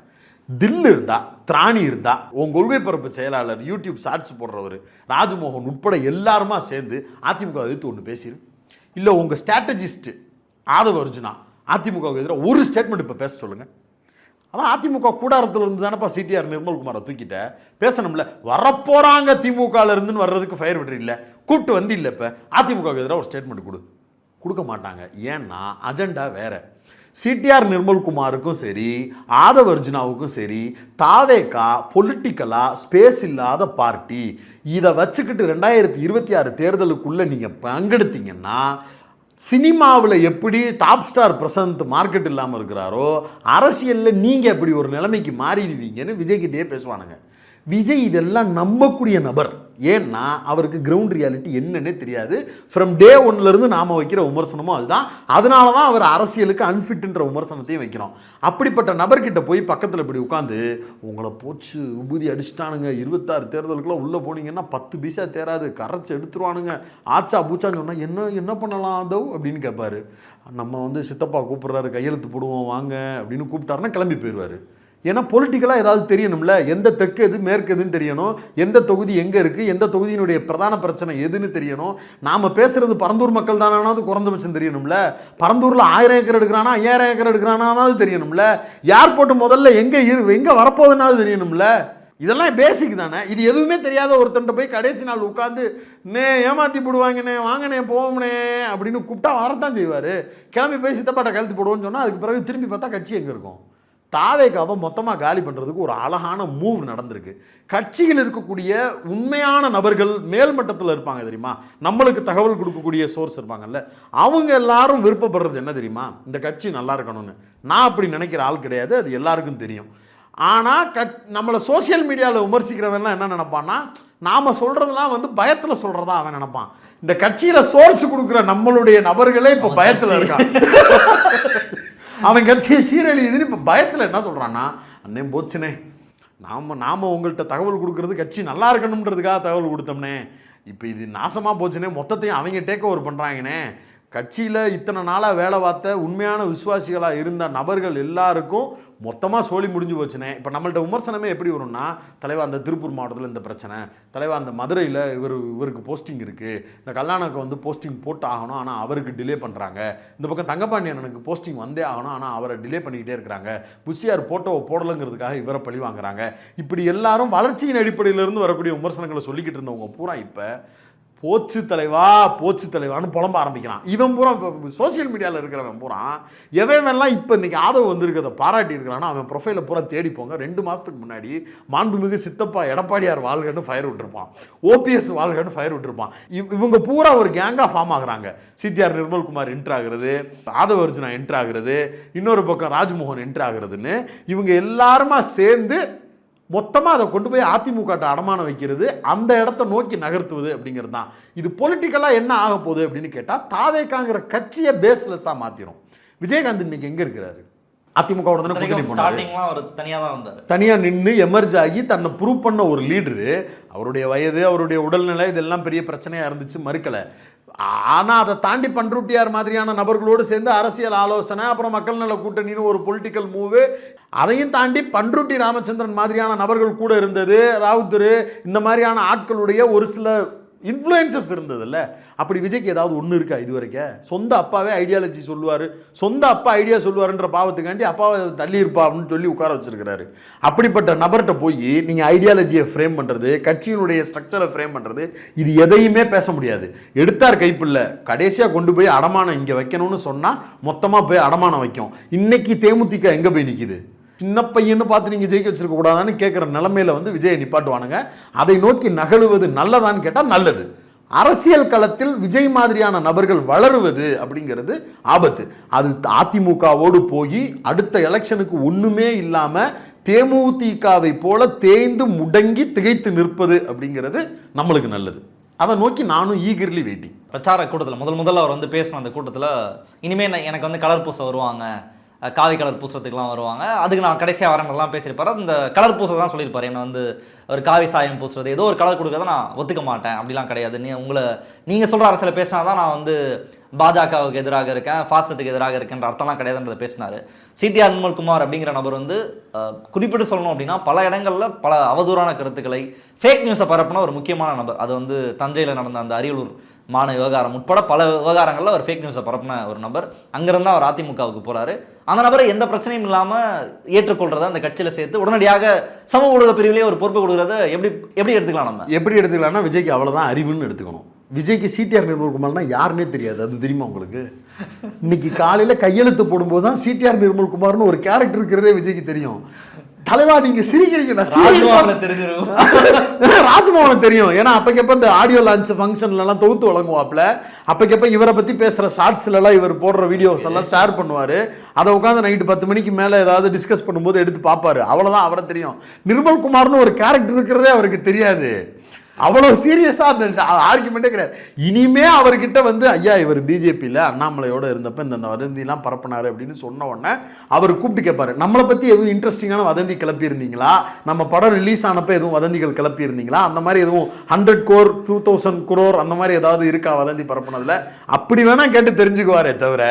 Speaker 1: தில் இருந்தா திராணி இருந்தா உன் கொள்கை பரப்பு செயலாளர் யூடியூப் ஷார்ட்ஸ் போடுறவர் ராஜமோகன் உட்பட எல்லாருமா சேர்ந்து அதிமுக எதிர்த்து ஒன்று பேசிடு இல்லை உங்கள் ஸ்ட்ராட்டஜிஸ்ட்டு ஆதவ அர்ஜுனா அதிமுக எதிராக ஒரு ஸ்டேட்மெண்ட் இப்போ பேச சொல்லுங்கள் அதான் அதிமுக கூடாரத்தில் இருந்து தானப்பா சிடிஆர் நிர்மல்குமாரை தூக்கிட்ட? பேசணும்ல. வரப்போகிறாங்க திமுகலேருந்துன்னு வர்றதுக்கு ஃபயர் விடுற இல்லை. கூப்பிட்டு வந்து இல்லை இப்போ. அதிமுக எதிராக ஒரு ஸ்டேட்மெண்ட் கொடு. கொடுக்க மாட்டாங்க. ஏன்னா அஜெண்டா வேற. சிடிஆர் நிர்மல்குமாருக்கும் சரி ஆதவ அர்ஜுனாவுக்கும் சரி தாவேக்கா பொலிட்டிக்கலாக ஸ்பேஸ் இல்லாத பார்ட்டி இதை வச்சுக்கிட்டு ரெண்டாயிரத்தி இருபத்தி ஆறு தேர்தலுக்குள்ளே நீங்கள் பங்கெடுத்தீங்கன்னா சினிமாவில் எப்படி டாப் ஸ்டார் பிரசாந்த் மார்க்கெட் இல்லாமல் இருக்கிறாரோ அரசியலில் நீங்கள் எப்படி ஒரு நிலைமைக்கு மாறிடுவீங்கன்னு விஜய்கிட்டயே பேசுவானுங்க. விஜய் இதெல்லாம் நம்பக்கூடிய நபர். ஏன்னா அவருக்கு கிரவுண்ட் ரியாலிட்டி என்னன்னே தெரியாது. ஃப்ரம் டே ஒன்லேருந்து நாம் வைக்கிற விமர்சனமும் அதுதான். அதனால தான் அவர் அரசியலுக்கு அன்ஃபிட்ன்ற விமர்சனத்தையும் வைக்கிறோம். அப்படிப்பட்ட நபர்கிட்ட போய் பக்கத்தில் இப்படி உட்காந்து உங்களை போச்சு உபூதி அடிச்சிட்டானுங்க இருபத்தாறு தேர்தலுக்குள்ளே உள்ளே போனீங்கன்னா பத்து பைசா தேராது கரைச்சி எடுத்துருவானுங்க. ஆச்சா பூச்சான்னு சொன்னால் என்ன என்ன பண்ணலாம் அதோ அப்படின்னு கேட்பாரு நம்ம வந்து சித்தப்பா கூப்பிட்றாரு கையெழுத்து போடுவோம் வாங்க அப்படின்னு கூப்பிட்டாருன்னா கிளம்பி போயிடுவார் ஏன்னா பொலிட்டிக்கலாக ஏதாவது தெரியணும்ல? எந்த தெற்கு எது மேற்கு எதுன்னு தெரியணும். எந்த தொகுதி எங்கே இருக்குது எந்த தொகுதியினுடைய பிரதான பிரச்சனை எதுன்னு தெரியணும். நாம் பேசுகிறது பரந்தூர் மக்கள் தானாவது குறைந்தபட்சம் தெரியணும்ல? பரந்தூரில் ஆயிரம் ஏக்கர் எடுக்கிறானா ஐயாயிரம் ஏக்கர் எடுக்கிறானாவது தெரியணும்ல? ஏர்போர்ட் முதல்ல எங்கே இரு எங்கே வரப்போகுதுனாவது தெரியணும்ல? இதெல்லாம் பேசிக் தானே. இது எதுவுமே தெரியாத ஒருத்தன்ட்ட போய் கடைசி நாள் உட்காந்து நே ஏமாற்றி போடுவாங்கண்ணே வாங்கண்ணே போவோம்னே அப்படின்னு கூப்பிட்டா வரத்தான் செய்வார். கிளம்பி போய் சித்தப்பாட்டை கழுத்து போடுவோன்னு சொன்னால் அதுக்கு பிறகு திரும்பி பார்த்தா கட்சி எங்கே இருக்கும்? தாவேக்காவை மொத்தமாக காலி பண்ணுறதுக்கு ஒரு அழகான மூவ் நடந்திருக்கு. கட்சியில் இருக்கக்கூடிய உண்மையான நபர்கள் மேல்மட்டத்தில் இருப்பாங்க தெரியுமா? நம்மளுக்கு தகவல் கொடுக்கக்கூடிய சோர்ஸ் இருப்பாங்கல்ல. அவங்க எல்லாரும் விருப்பப்படுறது என்ன தெரியுமா? இந்த கட்சி நல்லா இருக்கணும்னு. நான் அப்படி நினைக்கிற ஆள் கிடையாது அது எல்லாருக்கும் தெரியும். ஆனால் கட் நம்மளை சோஷியல் மீடியாவில் விமர்சிக்கிறவன்லாம் என்ன நினைப்பான்னா நாம் சொல்கிறதெல்லாம் வந்து பயத்தில் சொல்கிறதா அவன் நினைப்பான். இந்த கட்சியில் சோர்ஸ் கொடுக்குற நம்மளுடைய நபர்களே இப்போ பயத்தில் இருக்கான். அவன் கட்சியை சீரழியுதுன்னு இப்போ பயத்தில் என்ன சொல்கிறான்னா அண்ணே போச்சுனே நாம் நாம் உங்கள்கிட்ட தகவல் கொடுக்குறது கட்சி நல்லா இருக்கணுன்றதுக்காக தகவல் கொடுத்தோம்னே. இப்போ இது நாசமாக போச்சுனே மொத்தத்தையும் அவங்க டேக் ஓவர் பண்ணுறாங்கண்ணே கட்சியில் இத்தனை நாளாக வேலை பார்த்த உண்மையான விசுவாசிகளாக இருந்த நபர்கள் எல்லாருக்கும் மொத்தமாக சோழி முடிஞ்சு போச்சுனே. இப்போ நம்மள்ட்ட விமர்சனமே எப்படி வரும்னா தலைவா அந்த திருப்பூர் மாவட்டத்தில் இந்த பிரச்சனை தலைவா அந்த மதுரையில் இவர் இவருக்கு போஸ்டிங் இருக்குது இந்த கல்யாணுக்கு வந்து போஸ்டிங் போட்டு ஆகணும் ஆனால் அவருக்கு டிலே பண்ணுறாங்க இந்த பக்கம் தங்கப்பாண்டியனனுக்கு போஸ்டிங் வந்தே ஆகணும் ஆனால் அவரை டிலே பண்ணிக்கிட்டே இருக்கிறாங்க. புஷியார் போட்டோவை போடலைங்கிறதுக்காக இவரை பழி வாங்குறாங்க. இப்படி எல்லாரும் வளர்ச்சியின் அடிப்படையிலிருந்து வரக்கூடிய விமர்சனங்களை சொல்லிக்கிட்டு இருந்தவங்க பூரா இப்போ போச்சு தலைவா போச்சு தலைவான்னு புலம்ப ஆரம்பிக்கிறான். இவன் பூரா சோஷியல் மீடியாவில் இருக்கிறவன் பூரா எவன்லாம் இப்போ இன்றைக்கி ஆதரவு வந்திருக்கிறத பாராட்டி இருக்கிறானோ அவன் ப்ரொஃபைலை பூரா தேடி போங்க. ரெண்டு மாதத்துக்கு முன்னாடி மாண்புமிகு சித்தப்பா எடப்பாடியார் வாழ்கன்னு ஃபயர் விட்டுருப்பான். ஓபிஎஸ் வாழ்கன்னு ஃபயர் விட்டுருப்பான். இவ்- இவங்க பூரா ஒரு கேங்காக ஃபார்ம் ஆகுறாங்க. சிடிஆர் நிர்மல்குமார் என்ட்ரு ஆகுறது ஆதவ அர்ஜுனா என்ட்ரு ஆகுறது இன்னொரு பக்கம் ராஜ்மோகன் என்ட்ரு ஆகுறதுன்னு இவங்க எல்லாருமா சேர்ந்து மொத்தமாக அதை கொண்டு போய் அதிமுகட்ட அடமானம் வைக்கிறது அந்த இடத்த நோக்கி நகர்த்துவது அப்படிங்கிறது தான். இது பொலிட்டிக்கலாக என்ன ஆக போகுது அப்படின்னு கேட்டால் தாவேக்காங்கிற கட்சியை பேஸ்லெஸ்ஸாக மாற்றிடும் விஜயகாந்த் இன்னைக்கு எங்கே இருக்கிறாரு? அதிமுக
Speaker 2: தனியாக
Speaker 1: நின்று எமர்ஜ் ஆகி தன்னை ப்ரூவ் பண்ண ஒரு லீடரு அவருடைய வயது அவருடைய உடல்நிலை இதெல்லாம் பெரிய பிரச்சனையாக இருந்துச்சு மறுக்கலை. ஆனால் அதை தாண்டி பண்ருட்டியார் மாதிரியான நபர்களோடு சேர்ந்து அரசியல் ஆலோசனை அப்புறம் மக்கள் நல கூட்டணின்னு ஒரு பொலிட்டிக்கல் மூவு அதையும் தாண்டி பண்ருட்டி ராமச்சந்திரன் மாதிரியான நபர்கள் கூட இருந்தது ராவுத்தரு இந்த மாதிரியான ஆட்களுடைய ஒரு சில இன்ஃப்ளூயன்சஸ் இருந்ததில்ல. அப்படி விஜய்க்கு ஏதாவது ஒன்று இருக்கா இது வரைக்கும் சொந்த அப்பாவே ஐடியாலஜி சொல்லுவார். சொந்த அப்பா ஐடியா சொல்லுவாருன்ற பாவத்துக்காண்டி அப்பாவை தள்ளி இருப்பா அப்படின்னு சொல்லி உட்கார வச்சிருக்கிறாரு. அப்படிப்பட்ட நபர்கிட்ட போய் நீங்கள் ஐடியாலஜியை ஃப்ரேம் பண்ணுறது கட்சியினுடைய ஸ்ட்ரக்சரை ஃப்ரேம் பண்ணுறது இது எதையுமே பேச முடியாது. எடுத்தார் கைப்பில்ல கடைசியாக கொண்டு போய் அடமானம் இங்கே வைக்கணும்னு சொன்னால் மொத்தமாக போய் அடமானம் வைக்கும். இன்னைக்கு தேமுதிக எங்கே போய் நிற்கிது சின்ன பையன்னு பார்த்து நீங்கள் ஜெயிக்க வச்சிருக்க கூடாதான்னு கேட்குற நிலமையில வந்து விஜயை நிப்பாட்டுவானுங்க. அதை நோக்கி நகழுவது நல்லதான்னு கேட்டால் நல்லது. அரசியல் களத்தில் விஜய் மாதிரியான நபர்கள் வளருவது அப்படிங்கிறது ஆபத்து. அது அதிமுகவோடு போய் அடுத்த எலெக்ஷனுக்கு ஒன்றுமே இல்லாமல் தேமுதிகவை போல தேய்ந்து முடங்கி திகைத்து நிற்பது அப்படிங்கிறது நம்மளுக்கு நல்லது. அதை நோக்கி நானும் ஈகர்லி வெயிட்டிங்
Speaker 2: பிரச்சார கூட்டத்தில் முதல் முதல்ல அவர் வந்து பேசின அந்த கூட்டத்தில் இனிமேல் எனக்கு வந்து கலர் பூசை வருவாங்க. காவி கலர் பூசத்துக்குலாம் வருவாங்க. அதுக்கு நான் கடைசியாக வரங்கள்லாம் பேசியிருப்பாரு. அந்த கலர் பூசை தான் சொல்லியிருப்பார். என்ன வந்து ஒரு காவி சாயம் பூசுறது ஏதோ ஒரு கலர் கொடுக்கறத நான் ஒத்துக்க மாட்டேன். அப்படிலாம் கிடையாது. நீ உங்களை நீங்கள் சொல்கிற அரசியல பேசினா தான் நான் வந்து பாஜகவுக்கு எதிராக இருக்கேன் ஃபாஸ்டத்துக்கு எதிராக இருக்கேன்ற அர்த்தம்லாம் கிடையாதுன்றதை பேசினார். சிடிஆர் நிர்மல்குமார் அப்படிங்கிற நபர் வந்து குறிப்பிட்டு சொல்லணும் அப்படின்னா பல இடங்களில் பல அவதூறான கருத்துக்களை ஃபேக் நியூஸை பரப்புன ஒரு முக்கியமான நபர். அது வந்து தஞ்சையில் நடந்த அந்த அரியலூர் மான விவகாரம் உட்பட பல விவகாரங்களில் ஒரு ஃபேக் நியூஸை பரப்பின ஒரு நபர். அங்கேருந்து அவர் அதிமுகவுக்கு போகிறாரு அந்த நபரை எந்த பிரச்சனையும் இல்லாமல் ஏற்றுக்கொள்கிறத அந்த கட்சியில் சேர்த்து உடனடியாக சமூக ஊடக பிரிவிலேயே ஒரு பொறுப்பு கொடுக்குறத எப்படி எப்படி எடுத்துக்கலாம் நம்ம?
Speaker 1: எப்படி எடுத்துக்கலாம்னா விஜய்க்கு அவ்வளோதான் அறிவுன்னு எடுத்துக்கணும். விஜய்க்கு சிடிஆர் நிர்மல்குமார்னா யாருன்னே தெரியாது. அது தெரியுமா உங்களுக்கு? இன்னைக்கு காலையில் கையெழுத்து போடும்போது தான் சிடிஆர் நிர்மல்குமார்னு ஒரு கேரக்டர் இருக்கிறதே விஜய்க்கு தெரியும். தலைவா நீங்க சிரிக்கிறீங்க.
Speaker 2: ராஜ்மோகன்
Speaker 1: தெரியும். ஏன்னா அப்பக்கப்ப இந்த ஆடியோ லான்ச் ஃபங்க்ஷன்ல எல்லாம் தொகுத்து வழங்குவாப்ல அப்பக்கப்ப இவரை பத்தி பேசுற ஷார்ட்ஸ்ல எல்லாம் இவர் போடுற வீடியோஸ் எல்லாம் ஷேர் பண்ணுவாரு. அதை உட்காந்து நைட்டு பத்து மணிக்கு மேல ஏதாவது டிஸ்கஸ் பண்ணும்போது எடுத்து பார்ப்பாரு. அவ்வளவுதான் அவரை தெரியும். நிர்மல் குமார்னு ஒரு கேரக்டர் இருக்கிறதே அவருக்கு தெரியாது. அவ்வளோ சீரியஸாக அந்த ஆர்குமெண்ட்டே கிடையாது. இனிமே அவர்கிட்ட வந்து ஐயா இவர் பிஜேபியில் அண்ணாமலையோடு இருந்தப்ப இந்த வதந்திலாம் பரப்பினார் அப்படின்னு சொன்ன உடனே அவர் கூப்பிட்டு கேட்பாரு நம்மளை பற்றி எதுவும் இன்ட்ரெஸ்டிங்கான வதந்தி கிளப்பியிருந்தீங்களா? நம்ம படம் ரிலீஸ் ஆனப்போ எதுவும் வதந்திகள் கிளப்பியிருந்தீங்களா? அந்த மாதிரி எதுவும் hundred crore two thousand crore அந்த மாதிரி ஏதாவது இருக்கா வதந்தி பரப்புனதுல? அப்படி வேணால் கேட்டு தெரிஞ்சுக்குவாரே தவிர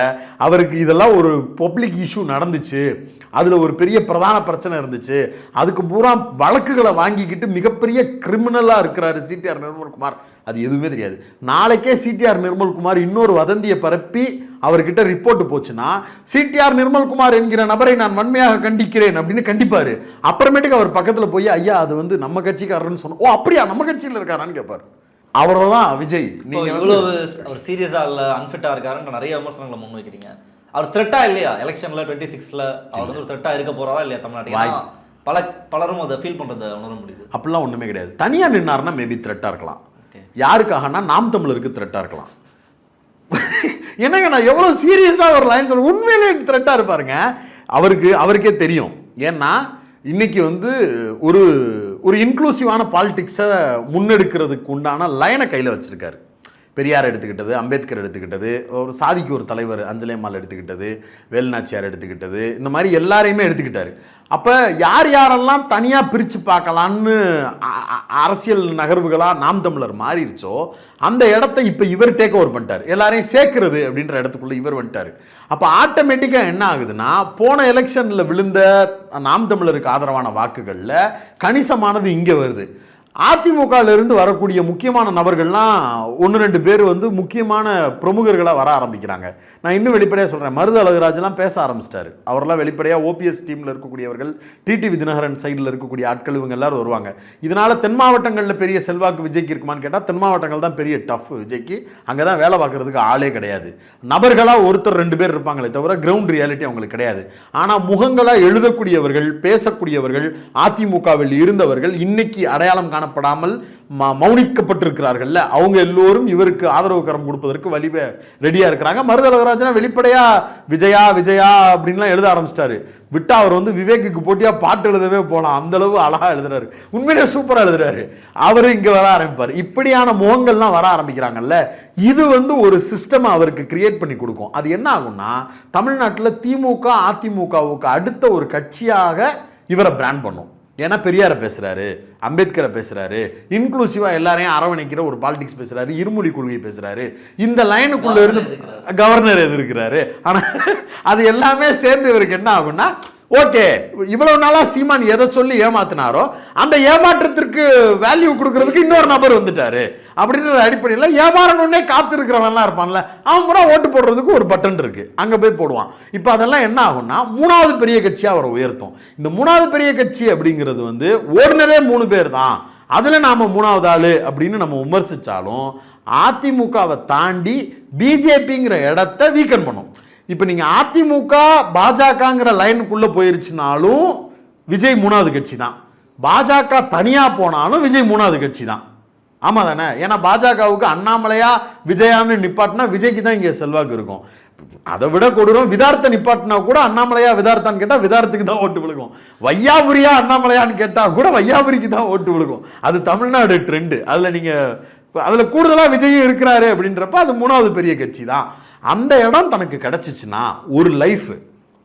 Speaker 1: அவருக்கு இதெல்லாம் ஒரு பப்ளிக் இஷ்யூ நடந்துச்சு. அதில் ஒரு பெரிய பிரதான பிரச்சனை இருந்துச்சு. அதுக்கு பூரா வழக்குகளை வாங்கிக்கிட்டு மிகப்பெரிய கிரிமினலாக இருக்கிறார் சிடிஆர் நிர்மல்குமார் அது எதுவுமே தெரியாது. நாளைக்கே சிடிஆர் நிர்மல்குமார் இன்னொரு வதந்தியை பரப்பி அவர்கிட்ட ரிப்போர்ட் போச்சுன்னா சிடிஆர் நிர்மல்குமார் என்கிற நபரை நான் வன்மையாக கண்டிக்கிறேன் அப்படின்னு கண்டிப்பாரு. அப்புறமேட்டுக்கு அவர் பக்கத்தில் போய் ஐயா அது வந்து நம்ம கட்சிக்காரர்னு சொன்னோம் ஓ அப்படியா? நம்ம கட்சியில் இருக்காரான்னு கேட்பார் அவ்வளோதான் விஜய். நீங்க
Speaker 2: இவ்வளவு அவர் சீரியஸா இல்ல அன்ஃபிட்டா இருக்காருன்னு நிறைய விமர்சனங்களை முன் வைக்கிறீங்க. அவர் த்ரெட்டா இல்லையா? எலெக்ஷன்ல டுவெண்ட்டி சிக்ஸ்ல அவர் வந்து ஒரு த்ரெட்டா இருக்க போறாரா இல்லையா தமிழ்நாட்டுக்கு? ஏன்னா பல பலரும் அதை ஃபீல் பண்றதை உணர முடியுது.
Speaker 1: அப்படிலாம் ஒன்றுமே கிடையாது. தனியாக நின்னாருன்னா மேபி த்ரெட்டாக இருக்கலாம். யாருக்காகனா நாம் தமிழருக்கு த்ரெட்டாக இருக்கலாம். என்னங்க நான் எவ்வளோ சீரியஸாக ஒரு லைன் சொல்ல உண்மையிலே த்ரெட்டாக இருப்பாருங்க. அவருக்கு அவருக்கே தெரியும். ஏன்னா இன்னைக்கு வந்து ஒரு ஒரு இன்க்ளூசிவான பாலிடிக்ஸை முன்னெடுக்கிறதுக்கு உண்டான லைனை கையில் வச்சிருக்காரு. பெரியார் எடுத்துக்கிட்டது அம்பேத்கர் எடுத்துக்கிட்டது ஒரு சாதிக்கு ஒரு தலைவர் அஞ்சலேமால் எடுத்துக்கிட்டது வேலுநாச்சியார் எடுத்துக்கிட்டது இந்த மாதிரி எல்லாரையுமே எடுத்துக்கிட்டார். அப்போ யார் யாரெல்லாம் தனியாக பிரித்து பார்க்கலான்னு அ- அரசியல் நகர்வுகளாக நாம் தமிழர் மாறிடுச்சோ அந்த இடத்த இப்போ இவர் டேக் ஓவர் பண்ணிட்டார். எல்லாரையும் சேர்க்கறது அப்படின்ற இடத்துக்குள்ளே இவர் வந்துட்டார். அப்போ ஆட்டோமேட்டிக்காக என்ன ஆகுதுன்னா போன எலெக்ஷனில் விழுந்த நாம் தமிழருக்கு ஆதரவான வாக்குகளில் கணிசமானது இங்கே வருது. அதிமுகலிருந்து வரக்கூடிய முக்கியமான நபர்கள்லாம் ஒன்று ரெண்டு பேர் வந்து முக்கியமான பிரமுகர்களாக வர ஆரம்பிக்கிறாங்க. நான் இன்னும் வெளிப்படையாக சொல்கிறேன் மருது அழகுராஜெலாம் பேச ஆரம்பிச்சிட்டாரு. அவரெல்லாம் வெளிப்படையாக ஓபிஎஸ் டீமில் இருக்கக்கூடியவர்கள் டிடிவி தினகரன் சைடில் இருக்கக்கூடிய ஆட்கள் இவங்க எல்லாரும் வருவாங்க. இதனால் தென் மாவட்டங்களில் பெரிய செல்வாக்கு விஜய்க்கு இருக்குமான்னு கேட்டால் தென் மாவட்டங்கள் தான் பெரிய டஃப் விஜய்க்கு. அங்கே தான் வேலை பார்க்குறதுக்கு ஆளே கிடையாது. நபர்களாக ஒருத்தர் ரெண்டு பேர் இருப்பாங்களே தவிர கிரவுண்ட் ரியாலிட்டி அவங்களுக்கு கிடையாது. ஆனால் முகங்களாக எழுதக்கூடியவர்கள் பேசக்கூடியவர்கள் அதிமுகவில் இருந்தவர்கள் இன்னைக்கு அடையாளம் காணப்படாமல் மௌனிக்கப்பட்டிருக்கிறார்கள்ல. அவங்க எல்லோரும் இவருக்கு ஆதரவு கரம் கொடுப்பதற்கு வழிவே ரெடியாக இருக்கிறாங்க. மருதலகராஜனா வெளிப்படையாக விஜயா விஜயா அப்படின்லாம் எழுத ஆரம்பிச்சிட்டாரு. விட்டா அவர் வந்து விவேக்குக்கு போட்டியாக பாட்டு எழுதவே போகலாம் அந்த அளவு அழகாக எழுதுறாரு. உண்மையிலே சூப்பராக எழுதுறாரு. அவர் இங்கே வர ஆரம்பிப்பார். இப்படியான முகங்கள்லாம் வர ஆரம்பிக்கிறாங்கல்ல. இது வந்து ஒரு சிஸ்டம் அவருக்கு கிரியேட் பண்ணி கொடுக்கும். அது என்ன ஆகும்னா தமிழ்நாட்டில் திமுக அதிமுகவுக்கு அடுத்த ஒரு கட்சியாக இவரை பிராண்ட் பண்ணும். ஏன்னா பெரியாரை பேசுறாரு அம்பேத்கரை பேசுறாரு இன்க்ளூசிவா எல்லாரையும் அரவணைக்கிற ஒரு பாலிடிக்ஸ் பேசுறாரு இருமொழி கொள்கை பேசுறாரு. இந்த லைனுக்குள்ள இருந்து கவர்னர் எதிர்க்கிறாரு. ஆனா அது எல்லாமே சேர்ந்து இவருக்கு என்ன ஆகும்னா ஓகே இவ்வளவு நாளா சீமான் எதை சொல்லி ஏமாத்தினாரோ அந்த ஏமாற்றத்திற்கு வேல்யூ கொடுக்கறதுக்கு இன்னொரு நபர் வந்துட்டாரு. அப்படின்ற அடிப்படையில் ஏமாறணுன்னே காத்து இருக்கிறவன்லாம் இருப்பான்ல அவன் கூட ஓட்டு போடுறதுக்கு ஒரு பட்டன் இருக்குது அங்கே போய் போடுவான். இப்போ அதெல்லாம் என்ன ஆகும்னா மூணாவது பெரிய கட்சியாக அவரை உயர்த்தும். இந்த மூணாவது பெரிய கட்சி அப்படிங்கிறது வந்து ஒருநரே மூணு பேர் தான். அதில் நாம் மூணாவது ஆள் அப்படின்னு நம்ம விமர்சித்தாலும் அதிமுகவை தாண்டி பிஜேபிங்கிற இடத்த வீக்கன் பண்ணும். இப்போ நீங்கள் அதிமுக பாஜகங்கிற லைனுக்குள்ளே போயிருச்சுனாலும் விஜய் மூணாவது கட்சி தான். பாஜக தனியாக போனாலும் விஜய் மூணாவது கட்சி தான். ஆமாம் தானே ஏன்னா பாஜகவுக்கு அண்ணாமலையா விஜயான்னு நிப்பாட்டினா விஜய்க்கு தான் இங்கே செல்வாக்கு இருக்கும். அதை விட கொடுறோம் விதார்த்த நிப்பாட்டினா கூட அண்ணாமலையா விதார்த்தான்னு கேட்டால் விதார்த்துக்கு தான் ஓட்டு விழுகும். வையாபுரியா அண்ணாமலையான்னு கேட்டால் கூட வையாபுரிக்கு தான் ஓட்டு விழுகும். அது தமிழ்நாடு ட்ரெண்டு அதில் நீங்கள் அதில் கூடுதலாக விஜயும் இருக்கிறாரு அப்படின்றப்ப அது மூணாவது பெரிய கட்சி தான். அந்த இடம் தனக்கு கிடச்சிச்சின்னா ஒரு லைஃப்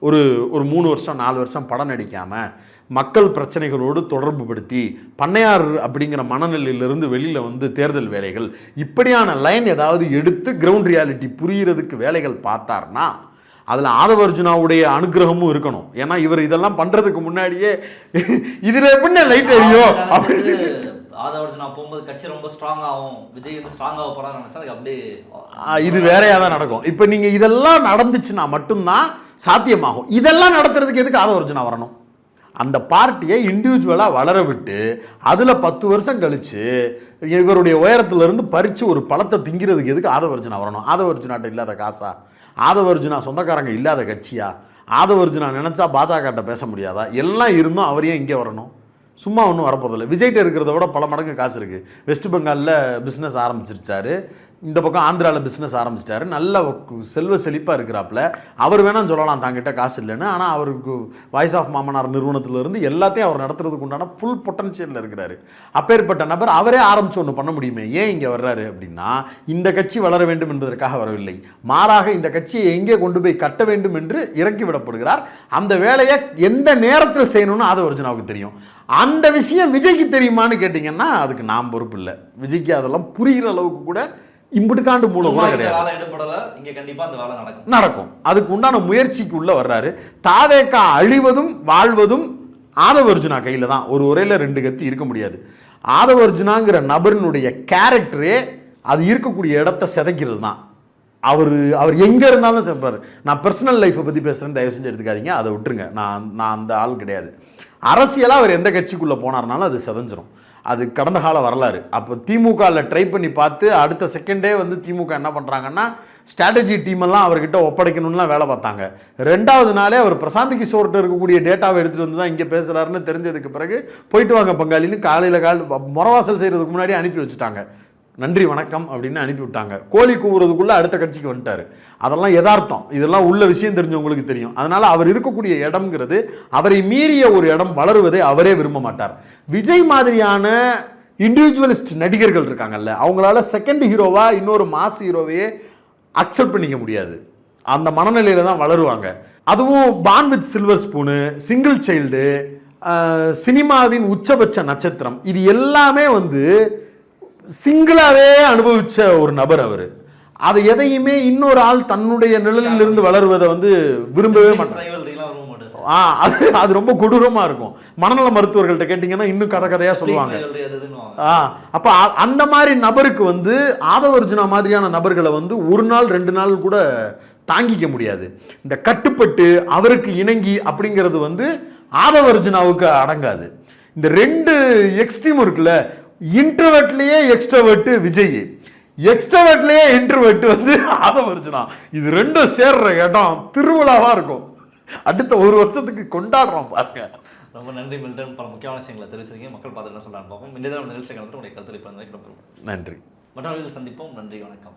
Speaker 1: ஒரு ஒரு மூணு வருஷம் நாலு வருஷம் படம் நடிக்காமல் மக்கள் பிரச்சனைகளோடு தொடர்பு படுத்தி பண்ணையார் அப்படிங்கிற மனநிலையிலிருந்து வெளியில் வந்து தேர்தல் வேலைகள் இப்படியான லைன் ஏதாவது எடுத்து கிரவுண்ட் ரியாலிட்டி புரிகிறதுக்கு வேலைகள் பார்த்தார்னா அதில் ஆதவர்ஜுனாவுடைய அனுகிரகமும் இருக்கணும். ஏன்னா இவர் இதெல்லாம் பண்ணுறதுக்கு முன்னாடியே இதில் எப்படின்னா லைட் எரியும். அப்படி
Speaker 2: ஆதவர்ஜனா போகும்போது கட்சி ரொம்ப ஸ்ட்ராங் ஆகும். விஜய் வந்து ஸ்ட்ராங் ஆக போறான்னு நினைச்சா அதுக்கு அப்படியே
Speaker 1: ஆ, இது வேறையா தான் நடக்கும். இப்போ நீங்க இதெல்லாம் நடந்துச்சுன்னா மட்டும்தான் சாத்தியமாகும். இதெல்லாம் நடத்துறதுக்கு எதுக்கு ஆதவர்ஜுனா வரணும்? அந்த பார்ட்டியை இண்டிவிஜுவலாக வளர விட்டு அதில் பத்து வருஷம் கழித்து இவருடைய உயரத்துலேருந்து பறித்து ஒரு பழத்தை திங்கிறதுக்கு எதுக்கு ஆதவர்ஜுனா வரணும்? ஆதவர்ஜுனாட்ட இல்லாத காசா? ஆதவர்ஜுனா சொந்தக்காரங்க இல்லாத கட்சியா? ஆதவர்ஜுனா நினச்சா பாஜகட்ட பேச முடியாதா? எல்லாம் இருந்தும் அவர் ஏன் இங்கே வரணும். சும்மா ஒன்றும் வரப்போதில்லை விஜய்கிட்ட இருக்கிறத விட பல மடங்கு காசு இருக்குது வெஸ்ட் பெங்காலில் பிஸ்னஸ் ஆரம்பிச்சிருச்சாரு. இந்த பக்கம் ஆந்திராவில் பிஸ்னஸ் ஆரம்பிச்சிட்டாரு. நல்ல செல்வ செழிப்பாக இருக்கிறாப்புல. அவர் வேணாம் சொல்லலாம் தாங்கிட்ட காசு இல்லைன்னு. ஆனால் அவருக்கு வாய்ஸ் ஆஃப் மாமனார் நிறுவனத்திலிருந்து எல்லாத்தையும் அவர் நடத்துறதுக்கு உண்டான ஃபுல் பொட்டன்ஷியலில் இருக்கிறாரு. அப்பேற்பட்ட நபர் அவரே ஆரம்பித்து ஒன்று பண்ண முடியுமே? ஏன் இங்கே வர்றாரு அப்படின்னா இந்த கட்சி வளர வேண்டும் என்பதற்காக வரவில்லை. மாறாக இந்த கட்சியை எங்கே கொண்டு போய் கட்ட வேண்டும் என்று இறக்கி விடப்படுகிறார். அந்த வேலையை எந்த நேரத்தில் செய்யணும்னு ஆதவர்ஜுனாவுக்கு தெரியும். அந்த விஷயம் விஜய்க்கு தெரியுமான்னு கேட்டிங்கன்னா அதுக்கு நான் பொறுப்பு இல்லை. விஜய்க்கு அதெல்லாம் புரிகிற அளவுக்கு கூட இம்புட்டுக்காண்டு மூலம் கூட
Speaker 2: சும்மா இந்த
Speaker 1: கிடையாது.
Speaker 2: நடக்கும்.
Speaker 1: நடக்கும். அதுக்கு உண்டான முயற்சிக்கு உள்ள வர்றாரு. தாவேக்கா அழிவதும் வாழ்வதும் ஆதவர்ஜுனா கையில் தான். ஒரு உரையில் ரெண்டு கத்தி இருக்க முடியாது. ஆதவர்ஜுனாங்கிற நபரினுடைய கேரக்டரே அது இருக்கக்கூடிய இடத்த சிதைக்கிறது தான். அவர் அவர் எங்கே இருந்தாலும் சேர்ப்பார் நான் பர்சனல் லைஃப்பை பற்றி பேசுகிறேன் தயவு செஞ்சு எடுத்துக்காதீங்க. அதை விட்டுருங்க. நான் நான் அந்த ஆள் கிடையாது. அரசியலாக அவர் எந்த கட்சிக்குள்ளே போனார்னாலும் அது செதஞ்சிரும். அது கடந்த கால வரலாறு. அப்போ திமுகவில் ட்ரை பண்ணி பார்த்து அடுத்த செகண்டே வந்து திமுக என்ன பண்ணுறாங்கன்னா ஸ்ட்ராட்டஜி டீமெல்லாம் அவர்கிட்ட ஒப்படைக்கணும்லாம் வேலை பார்த்தாங்க. ரெண்டாவது நாளே அவர் பிரசாந்த் கிஷோர்கிட்ட இருக்கக்கூடிய டேட்டாவை எடுத்துகிட்டு வந்து தான் இங்கே பேசுகிறாருன்னு தெரிஞ்சதுக்கு பிறகு போயிட்டு வாங்க பங்காளின்னு காலையில் கால் முறவாசல் செய்கிறதுக்கு முன்னாடி அனுப்பி வச்சுட்டாங்க. நன்றி வணக்கம் அப்படின்னு அனுப்பிவிட்டாங்க கோழி கூவுறதுக்குள்ளே அடுத்த கட்சிக்கு வந்துட்டாரு. அதெல்லாம் யதார்த்தம். இதெல்லாம் உள்ள விஷயம் தெரிஞ்சவங்களுக்கு தெரியும். அதனால் அவர் இருக்கக்கூடிய இடம்ங்கிறது அவரை மீறிய ஒரு இடம் வளருவதை அவரே விரும்ப மாட்டார். விஜய் மாதிரியான இண்டிவிஜுவலிஸ்ட் நடிகர்கள் இருக்காங்கல்ல அவங்களால செகண்ட் ஹீரோவாக இன்னொரு மாஸ் ஹீரோவையே அக்செப்ட் பண்ணிக்க முடியாது. அந்த மனநிலையில் தான் வளருவாங்க. அதுவும் born with silver spoon single child சினிமாவின் உச்சபட்ச நட்சத்திரம். இது எல்லாமே வந்து சிங்கிளாவே அனுபவிச்ச ஒரு நபர் அவர். அதை எதையுமே இன்னொரு ஆள் தன்னுடைய நிழலில் இருந்து வளருவதை வந்து விரும்பவே மாட்டார். ஆ அது அது ரொம்ப கொடூரமா இருக்கும். மனநல மருத்துவர்கள்ட்ட கேட்டிங்கன்னா இன்னும் கதை கதையா சொல்லுவாங்க. ஆ அப்ப அந்த மாதிரி நபருக்கு வந்து ஆதவர்ஜுனா மாதிரியான நபர்களை வந்து ஒரு நாள் ரெண்டு நாள் கூட தாங்கிக்க முடியாது. இந்த கட்டுப்பட்டு அவருக்கு இணங்கி அப்படிங்கிறது வந்து ஆதவர்ஜுனாவுக்கு அடங்காது. இந்த ரெண்டு எக்ஸ்ட்ரீம் இருக்குல்ல இன்ட்ரவெட்லயே எக்ஸ்ட்ரவெட்டு விஜய். எக்ஸ்ட்ரவெட்லயே இன்ட்ரவெட் வந்து ஆதவர்ஜுனா. இது ரெண்டும் சேர்ற இடம் திருவிழாவா இருக்கும். அடுத்த ஒரு வருஷத்துக்கு கொண்டாடுறோம் பாருங்க.
Speaker 2: ரொம்ப நன்றி மில்டன் பல முக்கியமான விஷயங்களை தெரிவிச்சிருக்கீங்க. மக்கள் பார்த்து என்ன சொல்லலாம்னு பார்ப்போம். இந்த நிகழ்ச்சி கலந்து உடைய கருத்தில் இப்போ
Speaker 1: நன்றி.
Speaker 2: மற்றவர்கள் சந்திப்போம். நன்றி வணக்கம்.